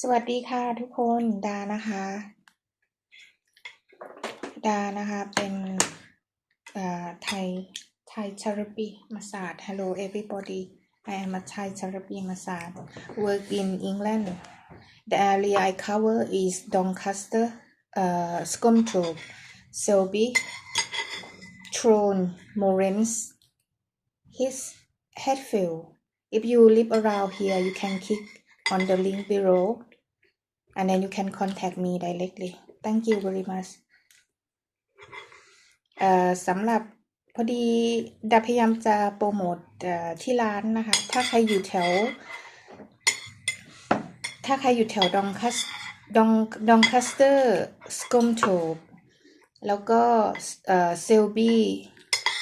สวัสดีค่ะทุกคนดานะคะ ดานะคะเป็นไทยไทย therapy massage hello everybody I am a Thai therapy massage work in England the area I cover is Doncaster uh, Scunthorpe Selby Trone Morens his Hatfield if you live around here you can click on the link below and then you can contact me directly thank you very much เอ่อสำหรับพอดีดาพยายามจะโปรโมทที่ร้านนะคะ ถ้าใครอยู่แถว ถ้าใครอยู่แถวดองคัสดองดองคัสเตอร์สกมโทบแล้วก็เอ่อเซลบี้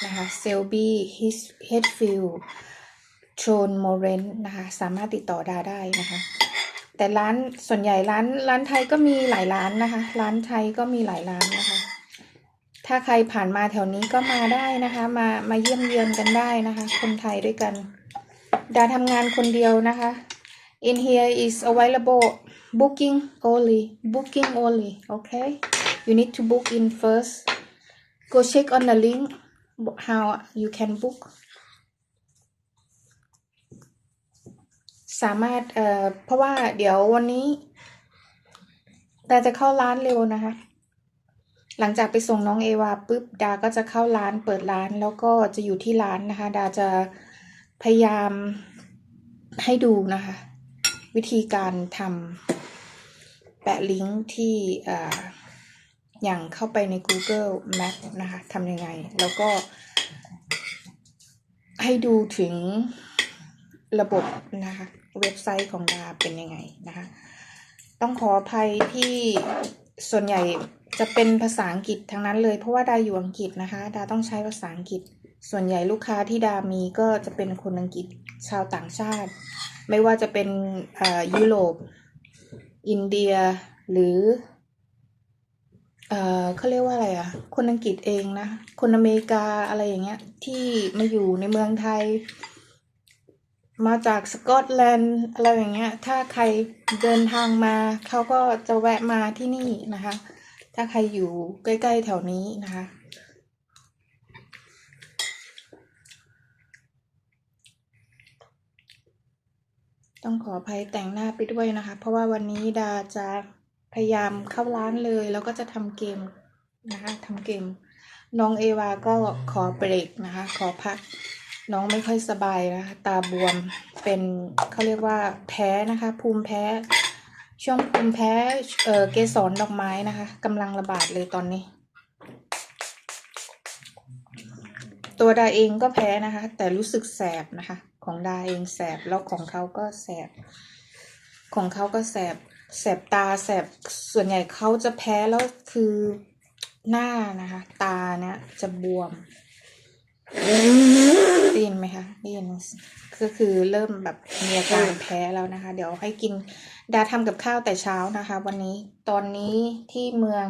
นะคะเซลบี้ฮิสเฮดฟิล โทนโมเรนนะคะ สามารถติดต่อดาได้นะคะ แต่ร้านส่วนใหญ่ร้านร้านไทยก็มีหลายร้านนะคะ ร้านไทยก็มีหลายร้านนะคะ ถ้าใครผ่านมาแถวนี้ก็มาได้นะคะ มามาเยี่ยมเยือนกันได้นะคะ คนไทยด้วยกัน ดาทำงานคนเดียวนะคะ in here is available booking only booking only okay you need to book in first go check on the link how you can book สามารถเอ่อเพราะว่าเดี๋ยววันนี้ดาจะเข้าร้านเร็วนะคะ หลังจากไปส่งน้องเอวาปุ๊บดาก็จะเข้าร้านเปิดร้านแล้วก็จะอยู่ที่ร้านนะคะ ดาจะพยายามให้ดูนะคะ วิธีการทำแปะลิงก์ที่เอ่ออย่างเข้าไปใน Google Map นะคะทำยังไง แล้วก็ ให้ดูถึงระบบนะคะ เว็บไซต์ของดาเป็นยังไงนะคะ ต้องขออภัยที่ส่วนใหญ่จะเป็นภาษาอังกฤษทั้งนั้นเลยเพราะว่าดาอยู่อังกฤษนะคะ ดาต้องใช้ภาษาอังกฤษ ส่วนใหญ่ลูกค้าที่ดามีก็จะเป็นคนอังกฤษชาวต่างชาติ ไม่ว่าจะเป็นยุโรป อินเดียหรือเออเขาเรียกว่าอะไรอะ คนอังกฤษเองนะ คนอเมริกาอะไรอย่างเงี้ย ที่มาอยู่ในเมืองไทย มาจากสกอตแลนด์อะไรอย่างเงี้ย ถ้าใครเดินทางมาเขาก็จะแวะมาที่นี่นะคะ ถ้าใครอยู่ใกล้ๆแถวนี้นะคะ ต้องขออภัยแต่งหน้าไปด้วยนะคะ เพราะว่าวันนี้ดาจะพยายามเข้าร้านเลย แล้วก็จะทำเกมนะคะทำเกม น้องเอวาก็ขอเบรกนะคะ ขอพัก น้องไม่ค่อยสบายนะคะตาบวมเป็นเขาเรียกว่าแพ้นะคะ ภูมิแพ้ ช่วงภูมิแพ้เอ่อเกสรดอกไม้นะคะกำลังระบาดเลยตอนนี้ ตัวดาเองก็แพ้นะคะ แต่รู้สึกแสบนะคะ ของดาเองแสบแล้วของเขาก็แสบ ของเขาก็แสบแสบตาแสบส่วนใหญ่เขาจะแพ้แล้วคือหน้านะคะ ตาเนี่ยจะบวม ได้ยินไหมคะได้ยินก็คือเริ่มแบบมีอาการแพ้แล้วนะคะ เดี๋ยวให้กินดาทำกับข้าวแต่เช้านะคะ วันนี้ตอนนี้ที่เมือง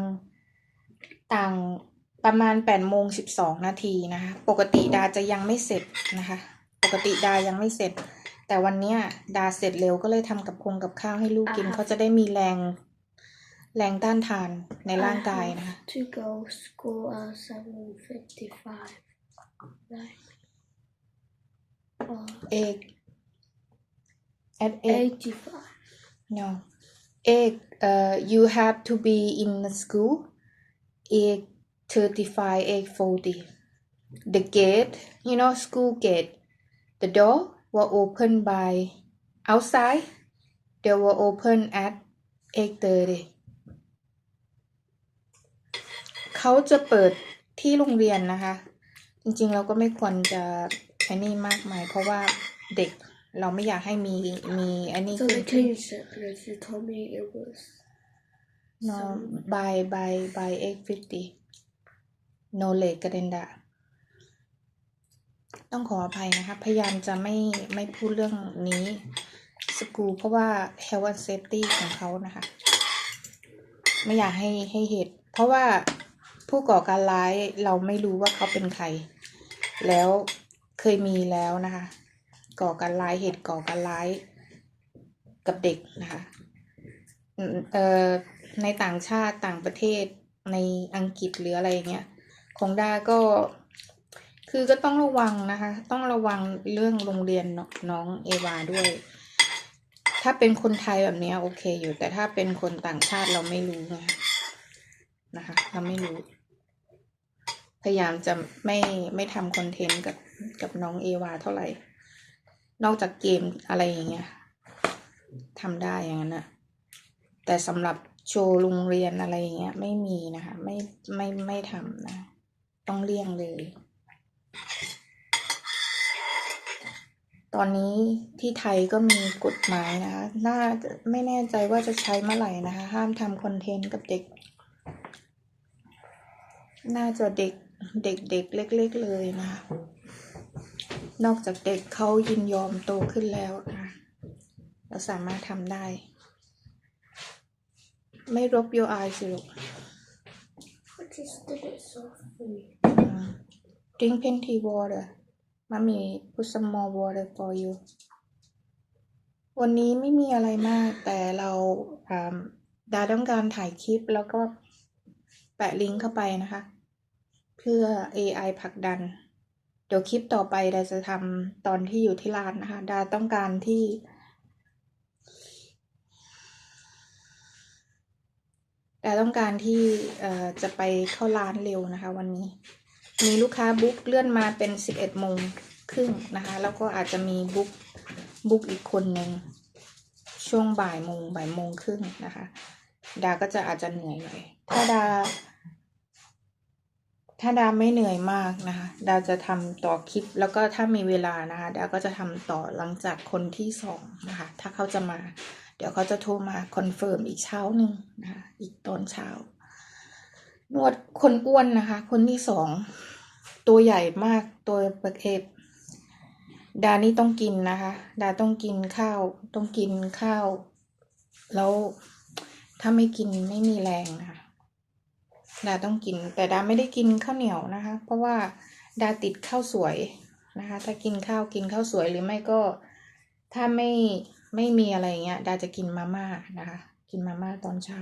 ต่างประมาณแปดโมงสิบสองนาทีนะคะ ปกติดาจะยังไม่เสร็จนะคะ ปกติดายังไม่เสร็จ แต่วันนี้ดาเสร็จเร็วก็เลยทำกับคงกับข้าวให้ลูกกินเขาจะได้มีแรงแรงต้านทานในร่างกายนะคะ to go school at 7:55 egg at eight eighty five. no egg uh you have to be in the school egg 35 egg 40 the gate you know school gate the door will open by outside they will open at 8:30เขาจะเปิดที่โรงเรียนนะคะ จริงๆ เราก็ไม่ควรจะไอ้นี่มากมาย เพราะว่าเด็กเราไม่อยากให้มีมีไอ้นี่ So ขึ้ they น changed it because you told me it was. no some- by by by 850 no late กระเด็นดาต้องขออภัยนะคะพยายามจะไม่ไม่พูดเรื่องนี้สกูเพราะว่า health and safety ของเขานะคะ ไม่อยากให้ให้เหตุ เพราะว่า ผู้ก่อการร้ายเราไม่รู้ว่าเขาเป็นใคร แล้วเคยมีแล้วนะคะ ก่อการร้ายเหตุก่อการร้ายกับเด็กนะคะเอ่อในต่างชาติต่างประเทศในอังกฤษหรืออะไรเงี้ยของดาก็คือก็ต้องระวังนะคะ ต้องระวังเรื่องโรงเรียนน้องเอวาด้วย ถ้าเป็นคนไทยแบบนี้โอเคอยู่ แต่ถ้าเป็นคนต่างชาติเราไม่รู้ไงนะคะ เราไม่รู้ พยายามจะไม่ไม่ทำคอนเทนต์กับกับน้องเอวาเท่าไหร่ นอกจากเกมอะไรอย่างเงี้ยทำได้อย่างนั้นนะแต่สำหรับโชว์โรงเรียนอะไรอย่างเงี้ย ไม่มีนะคะ ไม่ไม่ไม่ทำนะ ต้องเลี่ยงเลย ตอนนี้ที่ไทยก็มีกฎหมายนะคะ น่าจะไม่แน่ใจว่าจะใช้เมื่อไหร่นะคะ ห้ามทำคอนเทนต์กับเด็ก น่าจะเด็ก เด็กเเล็ก ๆ เลยนะคะ นอกจากเด็กเขายินยอมโตขึ้นแล้วนะคะเราสามารถทำได้ ไม่รบ your eyes สิลูก I just did it softly. Uh, drink plenty water. Mommy put some more water for you. วันนี้ไม่มีอะไรมาก แต่เราอ่าดาต้องการถ่ายคลิปแล้วก็แปะลิงก์เข้าไปนะคะ เพื่อ AI ผลักดัน เดี๋ยวคลิปต่อไปดาจะทำตอนที่อยู่ที่ร้านนะคะ ดาต้องการที่แต่ต้องการที่เอ่อจะไปเข้าร้านเร็วนะคะ วันนี้ มีลูกค้าบุ๊กเลื่อนมาเป็นสิบเอ็ดโมงครึ่งนะคะ แล้วก็อาจจะมีบุ๊กบุ๊กอีกคนหนึ่งช่วงบ่ายโมงบ่ายโมงครึ่งนะคะ ดาก็จะอาจจะเหนื่อยหน่อย ถ้าดา ถ้าดาไม่เหนื่อยมากนะคะ ดาจะทำต่อคลิป แล้วก็ถ้ามีเวลานะคะ ดาก็จะทำต่อหลังจากคนที่สองนะคะ ถ้าเขาจะมา เดี๋ยวเขาจะโทรมาคอนเฟิร์มอีกเช้าหนึ่งนะคะ อีกตอนเช้า นวดคนอ้วนนะคะ คนที่สองตัวใหญ่มากตัวเบิกเอฟดานี่ต้องกินนะคะ ดาต้องกินข้าว ต้องกินข้าว แล้วถ้าไม่กินไม่มีแรงนะคะ ดาต้องกิน แต่ดาไม่ได้กินข้าวเหนียวนะคะ เพราะว่าดาติดข้าวสวยนะคะ ถ้ากินข้าวกินข้าวสวยหรือไม่ก็ ถ้าไม่ไม่มีอะไรเงี้ย ดาจะกินมาม่านะคะ กินมาม่าตอนเช้า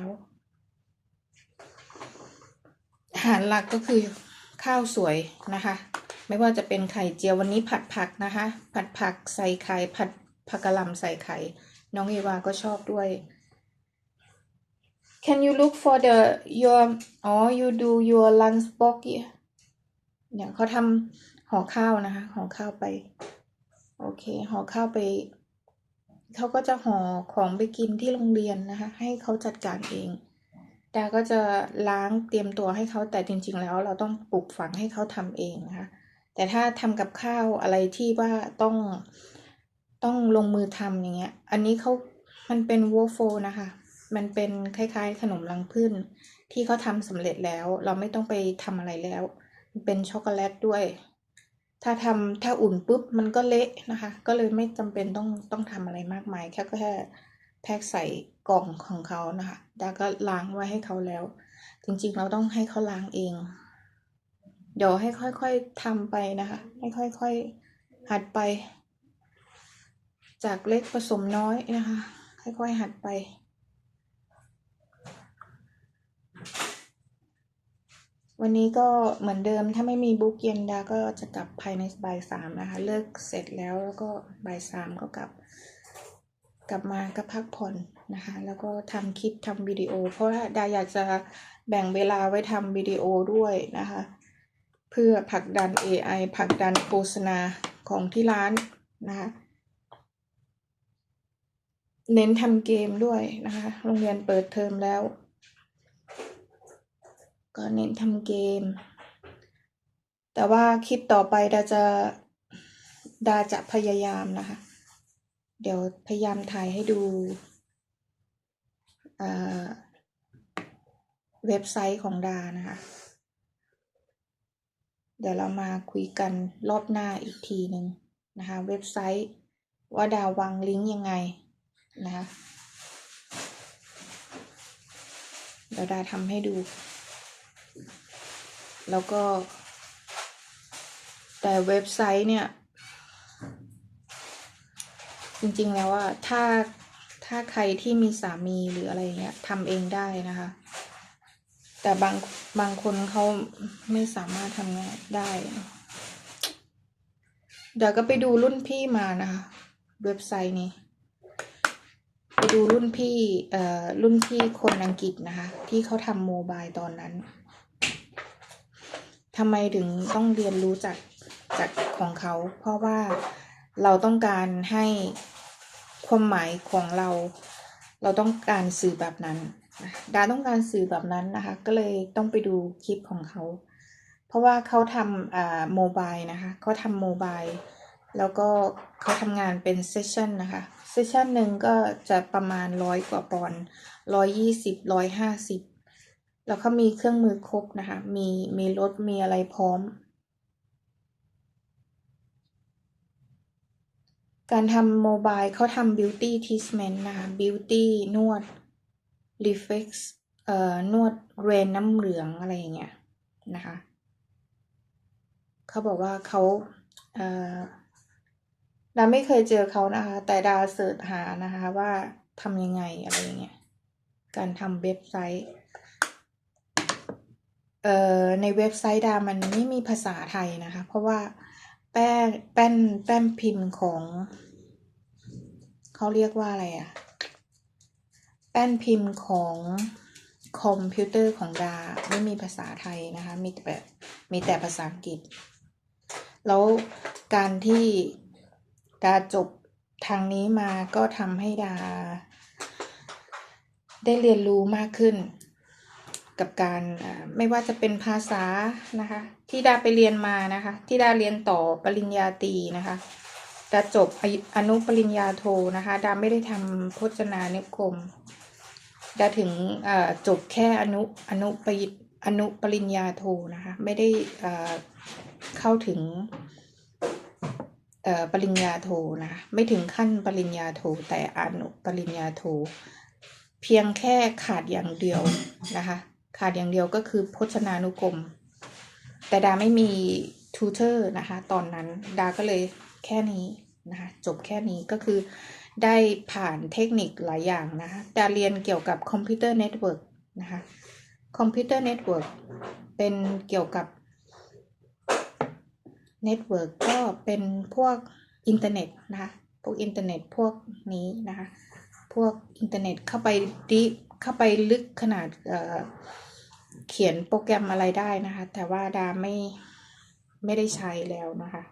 อาหารหลักก็คือข้าวสวยนะคะ ไม่ว่าจะเป็นไข่เจียววันนี้ผัดผักนะคะ ผัดผักใส่ไข่ผัดผักกะหล่ำใส่ไข่ น้องเอวาก็ชอบด้วย Can you look for the your อ๋อ you do your lunch box เนี่ยเขาทำห่อข้าวนะคะห่อข้าวไป โอเคห่อข้าวไป เขาก็จะห่อของไปกินที่โรงเรียนนะคะ ให้เขาจัดการเองดาก็จะล้างเตรียมตัวให้เขาแต่จริง ๆ แล้ว เราต้องปลูกฝังให้เขาทำเองนะคะ แต่ถ้าทำกับข้าวอะไรที่ว่าต้องต้องลงมือทำอย่างเงี้ย อันนี้เขามันเป็นวอฟเฟิลนะคะ มันเป็นคล้ายๆ ขนมรังผึ้นที่เขาทำสำเร็จแล้ว เราไม่ต้องไปทำอะไรแล้ว มันเป็นช็อกโกแลตด้วย ถ้าทำถ้าอุ่นปุ๊บมันก็เละนะคะ ก็เลยไม่จำเป็นต้องต้องทำอะไรมากมาย แค่ก็แค่แพ็คใส่กล่องของเขานะคะดาก็ล้างไว้ให้เขาแล้ว จริงๆเราต้องให้เขาล้างเอง เดี๋ยวให้ค่อยๆทำไปนะคะ ให้ค่อยๆหัดไป จากเล็กผสมน้อยนะคะ ค่อยๆหัดไป วันนี้ก็เหมือนเดิมถ้าไม่มีบุ๊กเย็นดาก็จะกลับภายในบ่ายสามนะคะ เลิกเสร็จแล้วแล้วก็บ่ายสามก็กลับ กลับมาก็พักผ่อนนะคะ แล้วก็ทำคลิปทำวิดีโอ เพราะว่าดาอยากจะแบ่งเวลาไว้ทำวิดีโอด้วยนะคะ เพื่อผลักดัน AI ผลักดันโฆษณาของที่ร้านนะคะเน้นทำเกมด้วยนะคะ โรงเรียนเปิดเทอมแล้ว ก็เน้นทำเกม แต่ว่าคลิปต่อไปดาจะดาจะพยายามนะคะ เดี๋ยวพยายามถ่ายให้ดูอ่าเว็บไซต์ของดานะคะ เดี๋ยวเรามาคุยกันรอบหน้าอีกทีหนึ่งนะคะ เว็บไซต์ว่าดาวางลิงก์ยังไงนะคะเดี๋ยวดาทำให้ดู แล้วก็ แต่เว็บไซต์เนี่ย จริงๆแล้วอะถ้าถ้าถ้าใครที่มีสามีหรืออะไรเงี้ยทำเองได้นะคะ แต่บางบางคนเขาไม่สามารถทำงานได้ เดี๋ยวก็ไปดูรุ่นพี่มานะคะ เว็บไซต์นี้ไปดูรุ่นพี่เอ่อรุ่นพี่คนอังกฤษนะคะ ที่เขาทำโมบายตอนนั้น ทำไมถึงต้องเรียนรู้จากจากของเขา เพราะว่าเราต้องการให้ความหมายของเรา เราต้องการสื่อแบบนั้นดาต้องการสื่อแบบนั้นนะคะ ก็เลยต้องไปดูคลิปของเขา เพราะว่าเขาทำอ่าโมบายนะคะเขาทำโมบายแล้วก็เขาทำงานเป็นเซสชันนะคะเซสชันหนึ่งก็จะประมาณร้อยกว่าปอนด์ร้อยยี่สิบร้อยห้าสิบ แล้วเขามีเครื่องมือครบนะคะ มีมีรถมีอะไรพร้อม การทำโมบายเขาทำ beauty treatment นะคะ beauty นวด reflex เอ่อนวดเรนน้ำเหลืองอะไรอย่างเงี้ยนะคะเขาบอกว่าเขาเอ่อดาไม่เคยเจอเขานะคะ แต่ดาเสิร์ชหานะคะว่าทำยังไงอะไรอย่างเงี้ยการทำเว็บไซต์ เอ่อในเว็บไซต์ดามันไม่มีภาษาไทยนะคะ เพราะว่าแป้งแป้นแป้นพิมพ์ของ เขาเรียกว่าอะไรอะแป้นพิมพ์ของคอมพิวเตอร์ของดาไม่มีภาษาไทยนะคะ มีแต่มีแต่ภาษาอังกฤษ แล้วการที่ดาจบทางนี้มาก็ทำให้ดา ได้เรียนรู้มากขึ้น กับการไม่ว่าจะเป็นภาษานะคะที่ดาไปเรียนมานะคะที่ดาเรียนต่อปริญญาตรีนะคะดาจบอนุปริญญาโทนะคะดาไม่ได้ทำพจนานุกรมดาถึงจบแค่อนุอนุปริอนุปริญญาโทนะคะไม่ได้เข้าถึงปริญญาโทนะะไม่ถึงขั้นปริญญาโทแต่อนุปริญญาโทเพียงแค่ขาดอย่างเดียวนะคะ ขาดอย่างเดียวก็คือพจนานุกรม แต่ดาไม่มีทูเตอร์นะคะ ตอนนั้นดาก็เลยแค่นี้นะคะจบแค่นี้ก็คือได้ผ่านเทคนิคหลายอย่างนะคะดาเรียนเกี่ยวกับคอมพิวเตอร์เน็ตเวิร์กนะคะคอมพิวเตอร์เน็ตเวิร์กเป็นเกี่ยวกับเน็ตเวิร์กก็เป็นพวกอินเทอร์เน็ตนะคะพวกอินเทอร์เน็ตพวกนี้นะคะ พวกอินเทอร์เน็ตเข้าไปดิเข้าไปลึกขนาด เอ่อเขียนโปรแกรมอะไรได้นะคะ แต่ว่าดาไม่ไม่ได้ใช้แล้วนะคะ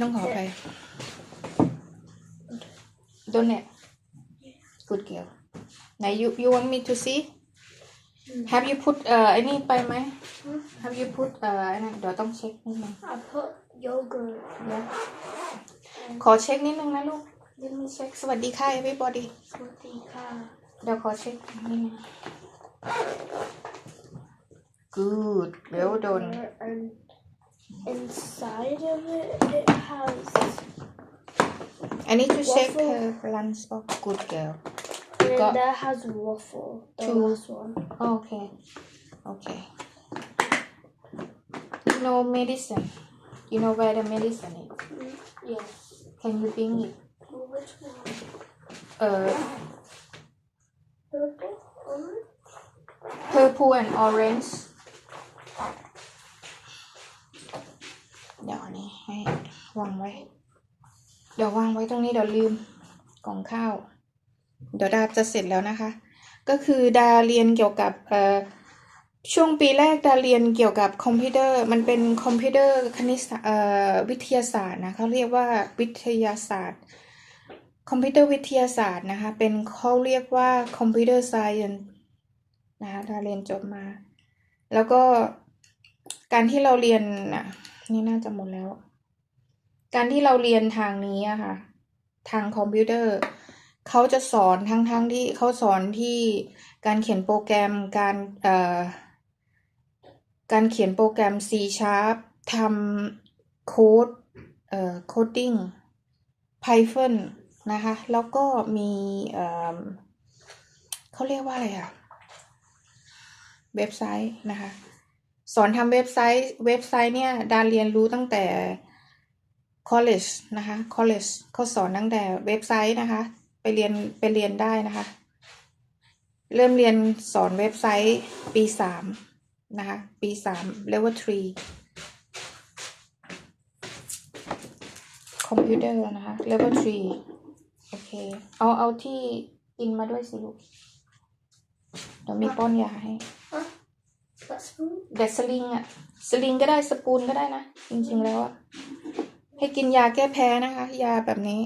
ต้องขอไปโดนเนี่ย good girl ไหน you you want me to see have you put เอ่อไอ้นี่ไปไหม have you put เอ่อไอ้นั่นเดี๋ยวต้องเช็คนิดนึง I put yogurt. เดี๋ยว ขอเช็คนิดนึงนะลูก let me check สวัสดีค่ะ everybody Swatika. เดี๋ยวขอเช็คนิดนึง good well done And inside of it, it has. I need to check Waffle. her lunch box good girl And then Got there has waffle. The two. last one. Okay. Okay. You know medicine. You know where the medicine is. Yes. Can you bring it? Well, which one? Uh, Purple? Orange? purple and orange. เดี๋ยวอันนี้ให้วางไว้ เดี๋ยววางไว้ตรงนี้เดี๋ยวลืมกล่องข้าว เดี๋ยวดาจะเสร็จแล้วนะคะ ก็คือดาเรียนเกี่ยวกับเอ่อ ช่วงปีแรกดาเรียนเกี่ยวกับคอมพิวเตอร์ มันเป็นคอมพิวเตอร์คณิตเอ่อวิทยาศาสตร์นะเขาเรียกว่าวิทยาศาสตร์ คอมพิวเตอร์วิทยาศาสตร์นะคะ เป็นเขาเรียกว่าคอมพิวเตอร์ไซเอนนะคะดาเรียนจบมา แล้วก็การที่เราเรียนน่ะนี่น่าจะหมดแล้ว การที่เราเรียนทางนี้อะค่ะ ทางคอมพิวเตอร์เขาจะสอนทั้งทั้งที่เขาสอนที่การเขียนโปรแกรมการเอ่อ การเขียนโปรแกรม C Sharp ทำโค้ดเอ่อโคดดิ้ง Python นะคะ แล้วก็มีเอ่อเขาเรียกว่าอะไรอะเว็บไซต์นะคะ สอนทำเว็บไซต์เว็บไซต์เนี่ยดาเรียนรู้ตั้งแต่ college นะคะ college เขาสอนตั้งแต่เว็บไซต์นะคะ ไปเรียนไปเรียนได้นะคะ เริ่มเรียนสอนเว็บไซต์ปีสาม นะคะปีสาม level t คอมพิวเตอร์นะคะ level t โอเค เอาเอาที่กินมาด้วยสิลูกเดี๋ยวมีป้อนยาให้เด็ดสลิงอะสลิงก็ได้สปูนก็ได้นะ จริงๆแล้วอะให้กินยาแก้แพ้นะคะ ยาแบบนี้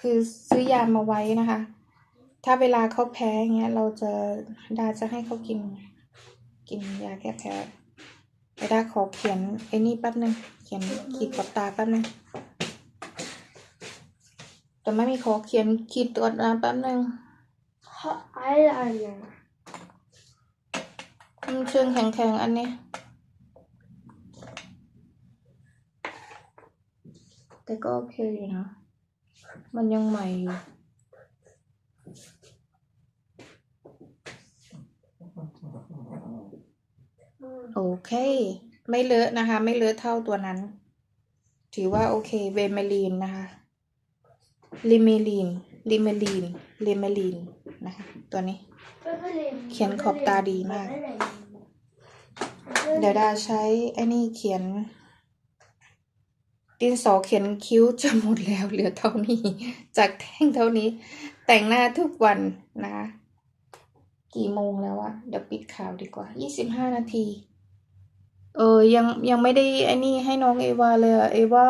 คือซื้อยามาไว้นะคะ ถ้าเวลาเขาแพ้อย่างเงี้ย เราจะดาจะให้เขากิน กินยาแก้แพ้ไอ้ดาขอเขียนไอ้นี่แป๊บนึง เขียนขีดกับตาแป๊บนึงแต่ไม่มีขอเขียนขีดตัวตาแป๊บนึง Hot eyeliner. มันเชิงแข็งๆอันนี้ แต่ก็โอเคอยู่นะ มันยังใหม่อยู่ โอเค ไม่เลอะนะคะ ไม่เลอะเท่าตัวนั้น ถือว่าโอเค เวเมลีนนะคะลิเมลีนลิเมลีนลิเมลีนนะคะ ตัวนี้ เขียนขอบตาดีมาก เดี๋ยวดาใช้ไอ้นี่เขียน ดินสอเขียนคิ้วจะหมดแล้วเหลือเท่านี้ จากแท่งเท่านี้ แต่งหน้าทุกวันนะคะกี่โมงแล้วอะเดี๋ยวปิดข่าวดีกว่ายี่สิบห้านาที เออ ยังยังไม่ได้ไอ้นี่ให้น้องเอวาเลยอะเอวา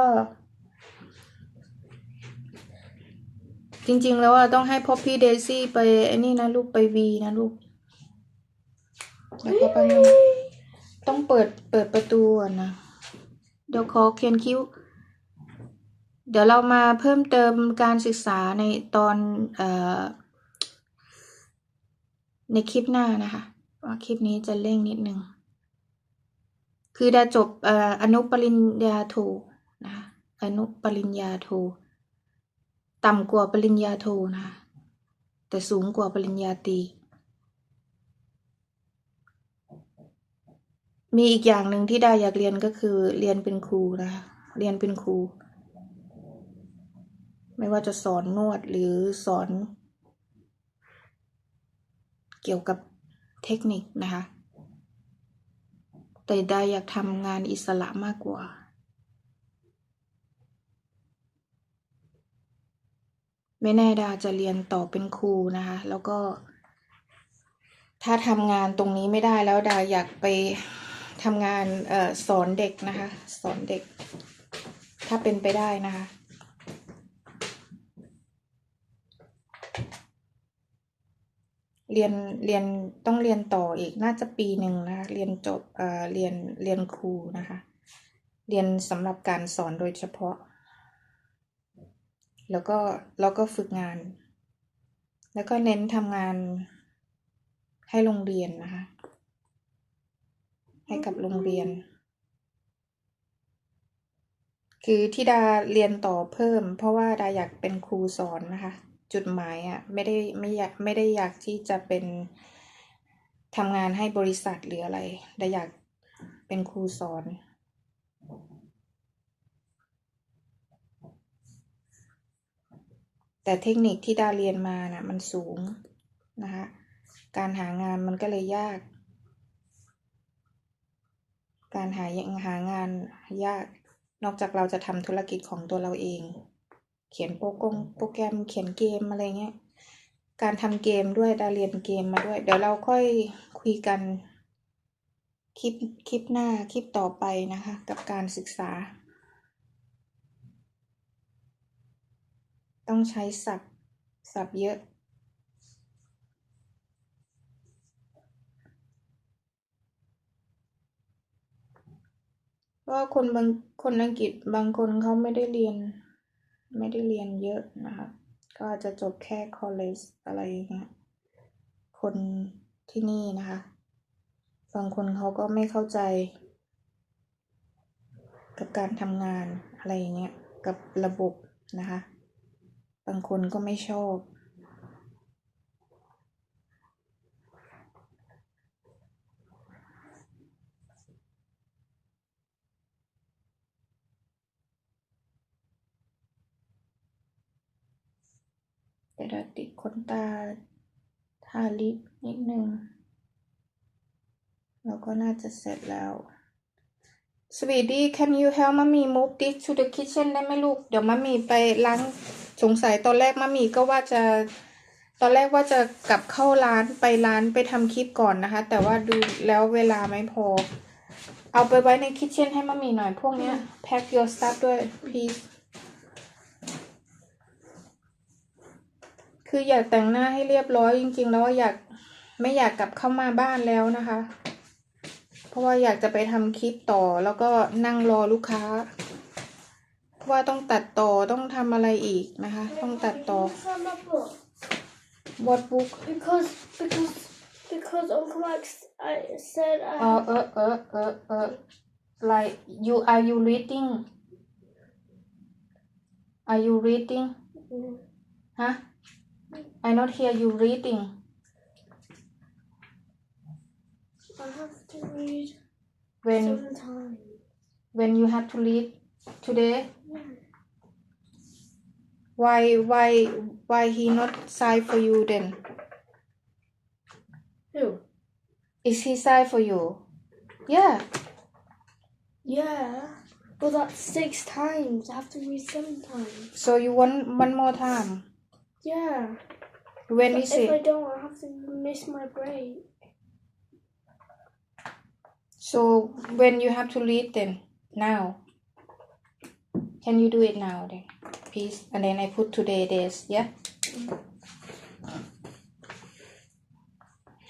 จริง ๆ แล้วอะต้องให้พ่อพี่เดซี่ไปไอ้นี่นะลูกไปวีนะลูกแล้วก็แป๊บนึงต้องเปิดเปิดประตูก่อนนะ เดี๋ยวขอเขียนคิ้ว เดี๋ยวเรามาเพิ่มเติมการศึกษาในตอนเอ่อในคลิปหน้านะคะว่าคลิปนี้จะเร่งนิดนึง คือได้จบออนุปริญญาโทนะอนุปริญญาโทต่ำกว่าปริญญาโทนะคะแต่สูงกว่าปริญญาตรีมีอีกอย่างหนึ่งที่ดาอยากเรียนก็คือเรียนเป็นครูนะคะเรียนเป็นครู ไม่ว่าจะสอนนวดหรือสอน เกี่ยวกับเทคนิคนะคะ แต่ดาอยากทำงานอิสระมากกว่าไม่แน่ดาจะเรียนต่อเป็นครูนะคะ แล้วก็ ถ้าทำงานตรงนี้ไม่ได้แล้วดาอยากไปทำงานออสอนเด็กนะคะ สอนเด็ก ถ้าเป็นไปได้นะคะ เรียนเรียนต้องเรียนต่ออีกน่าจะปีหนึ่งนะคะเรียนจบเอ่อเรียนเรียนครูนะคะ เรียนสำหรับการสอนโดยเฉพาะ แล้วก็แล้วก็ฝึกงาน แล้วก็เน้นทำงานให้โรงเรียนนะคะ ให้กับโรงเรียน คือที่ดาเรียนต่อเพิ่ม เพราะว่าดาอยากเป็นครูสอนนะคะ จุดหมายอะ่ะไม่ได้ไม่อยากไม่ได้อยากที่จะเป็นทำงานให้บริษัทหรืออะไรดาอยากเป็นครูสอน แต่เทคนิคที่ดาเรียนมานะ่ะมันสูงนะคะการหางานมันก็เลยยาก การหาหางานยาก นอกจากเราจะทำธุรกิจของตัวเราเอง เขียนโปรกงโปรแกรมเขียนเกมอะไรเงี้ย การทำเกมด้วยดาเรียนเกมมาด้วย เดี๋ยวเราค่อยคุยกัน คลิปคลิปหน้าคลิปต่อไปนะคะ กับการศึกษา ต้องใช้ศัพท์ศัพท์เยอะเพราะว่าคนบางคนอังกฤษบางคนเขาไม่ได้เรียน ไม่ได้เรียนเยอะนะคะ ก็อาจจะจบแค่ college อะไรอย่างเงี้ย คนที่นี่นะคะ บางคนเขาก็ไม่เข้าใจ กับการทำงานอะไรอย่างเงี้ย กับระบบนะคะ บางคนก็ไม่ชอบ เดี๋ยวเรา ตาทาลิปนิดนึงแล้วก็น่าจะเสร็จแล้ว Sweetie can you help มัมมี่ move this to the kitchen ได้ไหมลูก เดี๋ยวมัมมี่ไปล้างสงสัยตอนแรกมัมมี่ก็ว่าจะ ตอนแรกว่าจะกลับเข้าร้านไปร้านไปทำคลิปก่อนนะคะ แต่ว่าดูแล้วเวลาไม่พอ เอาไปไว้ในคิทเช่นให้มัมมี่หน่อยพวกเนี้ย pack your stuff ด้วย please คืออยากแต่งหน้าให้เรียบร้อยจริง ๆ แล้วว่าอยากไม่อยากกลับเข้ามาบ้านแล้วนะคะ เพราะว่าอยากจะไปทำคลิปต่อแล้วก็นั่งรอลูกค้า เพราะว่าต้องตัดต่อต้องทำอะไรอีกนะคะ ต้องตัดต่อ From a book. what book Because because because Uncle Max I said I เออเออเออเออเออ like you are you reading are you reading Mm. ฮะ I not hear you reading I have to read when seven times. when you have to read today Yeah. why why why he not sign for you then Who? is he sign for you yeah Yeah. Well that's six times. I have to read seven times. so you want one more time Yeah. when But is if I it don't, I have to miss my break. so when you have to read then now can you do it now then please and then I put today days yeah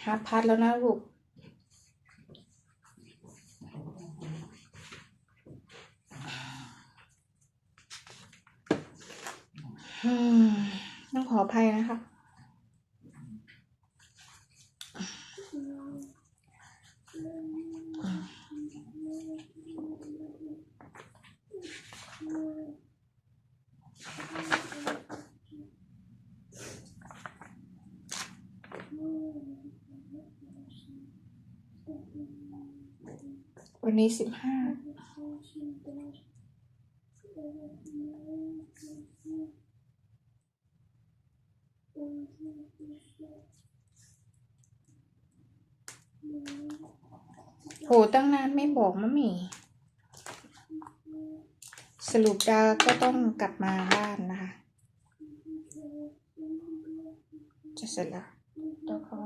ฮาพัดแล้วนะลูก อืม ต้องขออภัยนะคะวันนี้สิบห้า โห ตั้งนานไม่บอกมะหมี่ สรุป ดาก็ต้องกลับมาบ้านนะคะ จะเสร็จแล้วตัวก่อ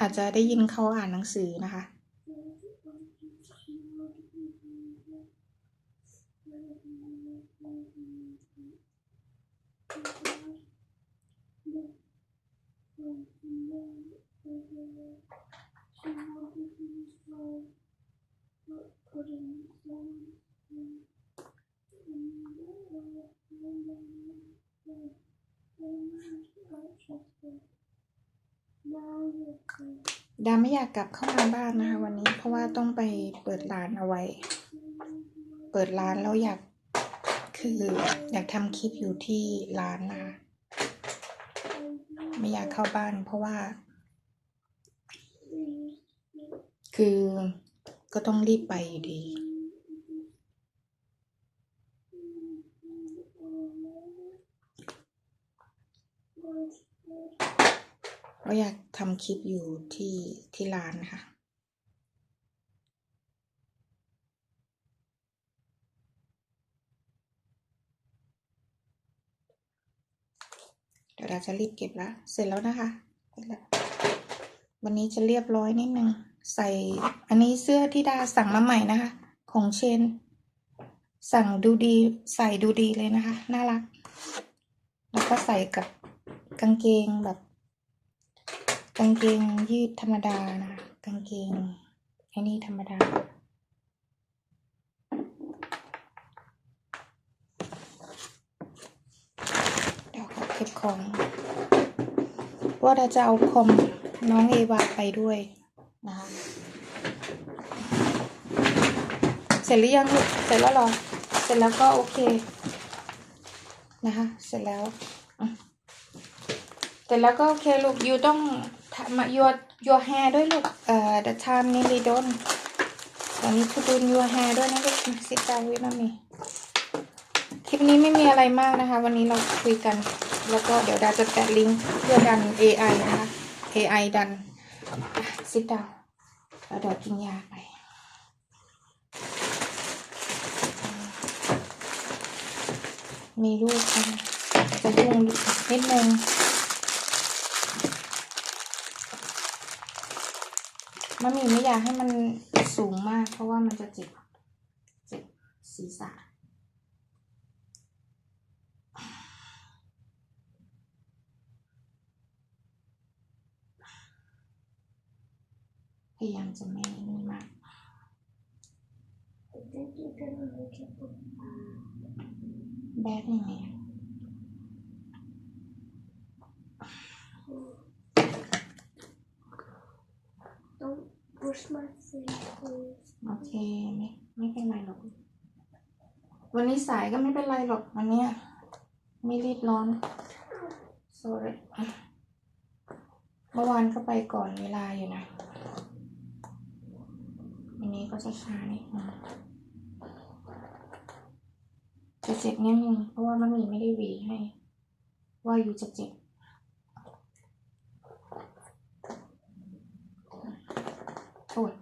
อาจจะได้ยินเขาอ่านหนังสือนะคะ ดา ไม่อยากกลับเข้ามาบ้านนะคะ วันนี้เพราะว่าต้องไปเปิดร้านเอาไว้ เปิดร้านแล้วอยากคืออยากทำคลิปอยู่ที่ร้านนะไม่อยากเข้าบ้าน เพราะว่า คือก็ต้องรีบไปอยู่ดี ก็อยากทำคลิปอยู่ที่ที่ร้านนะคะเดี๋ยวเราจะรีบเก็บแล้ว เสร็จแล้วนะคะเสร็จแล้ววันนี้จะเรียบร้อยนิดนึง ใส่อันนี้เสื้อที่ดาสั่งมาใหม่นะคะ ของเชน สั่งดูดีใส่ดูดีเลยนะคะ น่ารัก แล้วก็ใส่กับกางเกงแบบ กางเกงยืดธรรมดานะกางเกงไอ้นี่ธรรมดา เดี๋ยวขอเก็บของว่าเราจะเอาคอมน้องเอวาไปด้วยนะคะเสร็จหรือยังลูกเสร็จแล้วหรอ เสร็จแล้วก็โอเค นะคะ เสร็จแล้ว เสร็จแล้วก็โอเคลูกยูต้อง your your hair ด้วยลูกเอ่อ the time nearly done ตอนนี้คุดู your hair ด้วยนะลูก sit down with mommy คลิปนี้ไม่มีอะไรมากนะคะ วันนี้เราคุยกัน แล้วก็เดี๋ยวดาจะแปะลิงก์เพื่อดัน AI นะคะ AI ดันซิดดาวแล้วเดี๋ยวกินยาไปมีลูกนะจะยุ่งนิดนึง มันมีไม่อยากให้มันสูงมาก เพราะว่ามันจะเจ็บ เจ็บศีรษะพยายามจะไม่นี่มากแบดยังไงอะ Don't push my face, please. โอเคไม่ไม่เป็นไรหรอก วันนี้สายก็ไม่เป็นไรหรอกวันเนี้ยไม่รีบร้อน sorry เมื่อวานก็ไปก่อนเวลาอยู่นะวันนี้ก็จะช้านิดนึงจะเจ็บนิดนึงเพราะว่ามันมีไม่ได้หวีให้ ว่าอยู่จะเจ็บ โอ้ย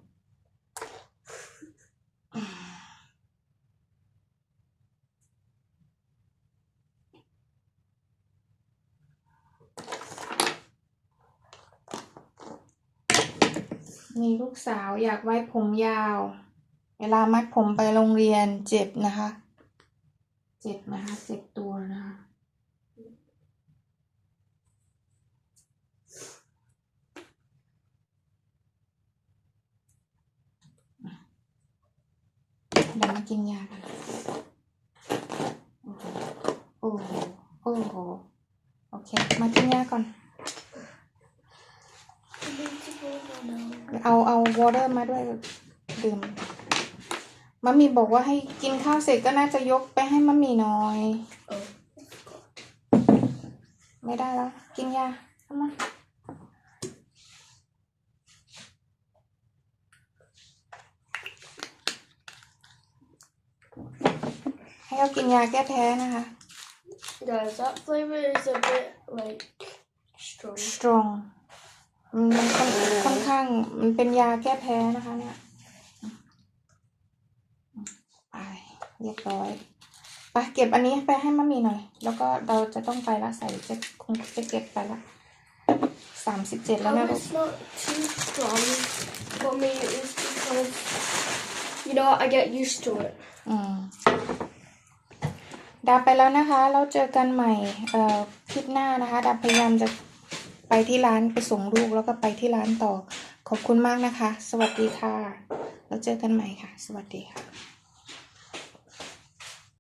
มีลูกสาวอยากไว้ผมยาว เวลามัดผมไปโรงเรียนเจ็บนะคะ เจ็บนะคะ เจ็บตัวนะคะ เดี๋ยวมากินยากันโอ้โหโอ้โหโอเค มากินยาก่อน เอาเอาวอเตอร์มาด้วยดื่มมัมมี่บอกว่าให้กินข้าวเสร็จก็น่าจะยกไปให้มัมมี่หน่อย ไม่ได้แล้ว กินยาเข้ามาให้ เขากินยาแก้แพ้นะคะ Guys, that flavor is a bit like strong. strong มันค่อนค่อนข้างมันเป็นยาแก้แพ้นะคะเนี่ยไปเรียบร้อยไปเก็บอันนี้ไปให้มัมมี่หน่อย แล้วก็เราจะต้องไปละใส่จะคงจะเก็บไปละสามสิบเจ็ดแล้ว How นะลูก it's not too strong for me is because you know I get used to it. อืม ดาไปแล้วนะคะ เราเจอกันใหม่เคลิปหน้านะคะ ดาพยายามจะไปที่ร้านไปส่งลูกแล้วก็ไปที่ร้านต่อ ขอบคุณมากนะคะ สวัสดีค่ะ เราเจอกันใหม่ค่ะ สวัสดีค่ะ